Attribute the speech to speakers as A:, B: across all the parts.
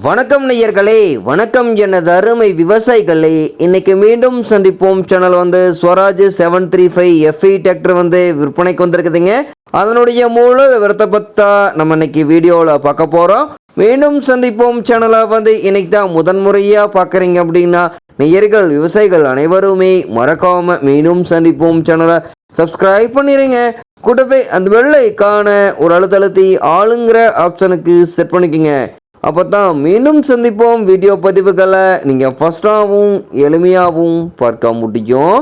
A: வணக்கம் நேயர்களே வணக்கம் எனது அருமை விவசாயிகளே இன்னைக்கு மீண்டும் சந்திப்போம். சேனல் வந்து Swaraj seven three five FE tractor வந்து விற்பனைக்கு வந்திருக்குதுங்க. அதனுடைய முழு விவரத்தை பற்றா நம்ம இன்னைக்கு வீடியோவில் பார்க்க போகிறோம் மீண்டும் சந்திப்போம். சேனலை வந்து இன்னைக்கு தான் முதன்முறையாக பார்க்குறீங்க அப்படின்னா நேயர்கள் விவசாயிகள் அனைவருமே மறக்காம மீண்டும் சந்திப்போம். சேனலை சப்ஸ்கிரைப் பண்ணிடுங்க கூட்டத்தை அந்த வெள்ளைக்கான ஒரு அழுத்தழுத்தி ஆளுங்கிற ஆப்ஷனுக்கு செட் பண்ணிக்கோங்க. அப்போ தான் மீண்டும் சந்திப்போம் வீடியோ பதிவுகளை. நீங்கள் ஃபஸ்ட்டாகவும் எளிமையாகவும் பார்க்க முடியும்.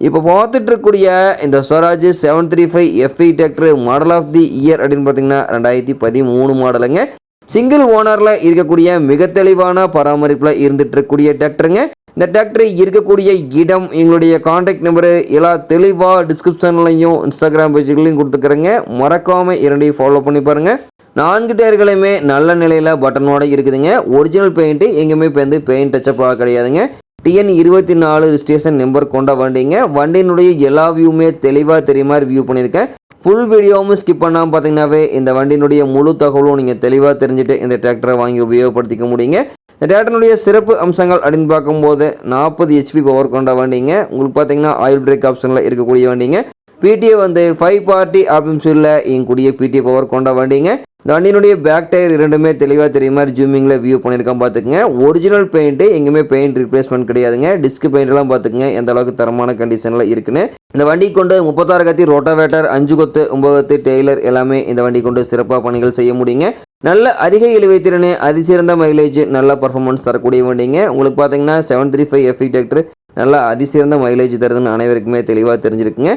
A: இப்போ பார்த்துட்டு இருக்கக்கூடிய இந்த Swaraj seven three five FE tractor model of the year அப்படின்னு பார்த்தீங்கன்னா ரெண்டாயிரத்தி பதிமூணு மாடலுங்க சிங்கிள் ஓனரில் இருக்கக்கூடிய மிக தெளிவான பராமரிப்பில் இருந்துட்டு இருக்கக்கூடிய டிராக்டருங்க இந்த டிராக்டர் இருக்கக்கூடிய இடம் எங்களுடைய காண்டாக்ட் நம்பரு எல்லாம் தெளிவாக டிஸ்கிரிப்ஷன்லையும் இன்ஸ்டாகிராம் பேஜ்களையும் கொடுத்துக்கிறேங்க. மறக்காமல் இரண்டையும் ஃபாலோ பண்ணி பாருங்கள் நான்கு டயர்களுமே நல்ல நிலையில் பட்டனோட இருக்குதுங்க. ஒரிஜினல் பெயிண்ட்டு எங்கேயுமே இப்போ வந்து பெயிண்ட் டச்சப்பாக கிடையாதுங்க. டிஎன் இருபத்தி நாலு ஸ்டேஷன் நம்பர் கொண்ட வண்டிங்க. வண்டியினுடைய எல்லா வியூவுமே தெளிவாக தெரியுமாறு வியூ பண்ணியிருக்கேன். ஃபுல் வீடியோவும் ஸ்கிப் பண்ணாமல் பார்த்தீங்கன்னாவே இந்த வண்டியினுடைய முழு தகவலும் நீங்கள் தெளிவாக தெரிஞ்சுட்டு இந்த டிராக்டரை வாங்கி உபயோகப்படுத்திக்க முடியுங்க. இந்த டிராக்டருடைய சிறப்பு அம்சங்கள் அப்படின்னு பார்க்கும்போது நாற்பது ஹெச்பி பவர் கொண்ட வண்டிங்க. உங்களுக்கு பார்த்தீங்கன்னா ஆயில் பிரேக் ஆப்ஷனில் இருக்கக்கூடிய வண்டிங்க. பிடிஏ வந்து ஃபைவ் பார்ட்டி ஆப்ஷன்ஸில் இங்கக்கூடிய பிடிஏ பவர் கொண்ட வண்டிங்க. இந்த வண்டியினுடைய பேக் டயர் இரண்டுமே தெளிவாக தெரிய மாதிரி ஜூமிங்கில் வியூ பண்ணியிருக்கோம் பார்த்துக்குங்க. ஒரிஜினல் பெயிண்ட்டு எங்கேயுமே பெயிண்ட் ரிப்ளேஸ்மெண்ட் கிடையாதுங்க. டிஸ்க் பெயிண்ட்லாம் பார்த்துக்குங்க. எந்த அளவுக்கு தரமான கண்டிஷனில் இருக்குன்னு. இந்த வண்டி கொண்டு முப்பத்தாறு கத்தி ரோட்டாவேட்டர் அஞ்சு கொத்து ஒம்பது கொத்து டெய்லர் எல்லாமே இந்த வண்டி கொண்டு சிறப்பாக பணிகள் செய்ய முடியுங்க. நல்ல அதிக இழுவை திறன் அதிசிறந்த மைலேஜ் நல்ல பர்ஃபார்மன்ஸ் தரக்கூடிய வண்டிங்க. உங்களுக்கு பார்த்தீங்கன்னா seven three five FE tractor நல்லா அதிசிறந்த மைலேஜ் தருதுன்னு அனைவருக்குமே தெளிவாக தெரிஞ்சிருக்குங்க.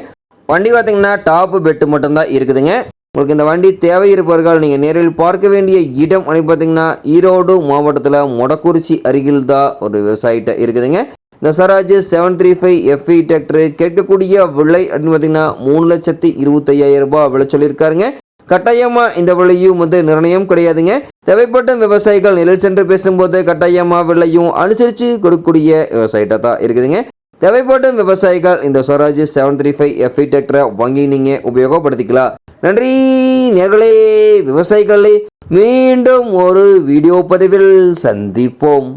A: வண்டி பார்த்தீங்கன்னா டாப்பு பெட்டு மட்டும்தான் இருக்குதுங்க. உங்களுக்கு இந்த வண்டி தேவை இருப்பவர்கள் நீங்கள் நேரில் பார்க்க வேண்டிய இடம் அப்படின்னு பார்த்தீங்கன்னா ஈரோடு மாவட்டத்தில் மொடக்குறிச்சி அருகில் தான் ஒரு விவசாயிட்ட இருக்குதுங்க. இந்த Swaraj seven three five FE tractor கேட்கக்கூடிய விலை அப்படின்னு பார்த்தீங்கன்னா மூணு லட்சத்தி இருபத்தையாயிரம் ரூபாய் விலை சொல்லியிருக்காருங்க. கட்டாயமாக இந்த விலையும் வந்து நிர்ணயம் கிடையாதுங்க. தேவைப்பட்ட விவசாயிகள் நிழல் சென்று பேசும்போது கட்டாயமாக விலையும் அனுசரித்து கொடுக்கக்கூடிய விவசாயிட்ட தான் இருக்குதுங்க. தேவைப்படும் விவசாயிகள் இந்த Swaraj seven three five FE டிராக்டரை வாங்கி நீங்கள் உபயோகப்படுத்திக்கலாம். நன்றி நேர்களே விவசாயிகளே மீண்டும் ஒரு வீடியோ பதிவில் சந்திப்போம்.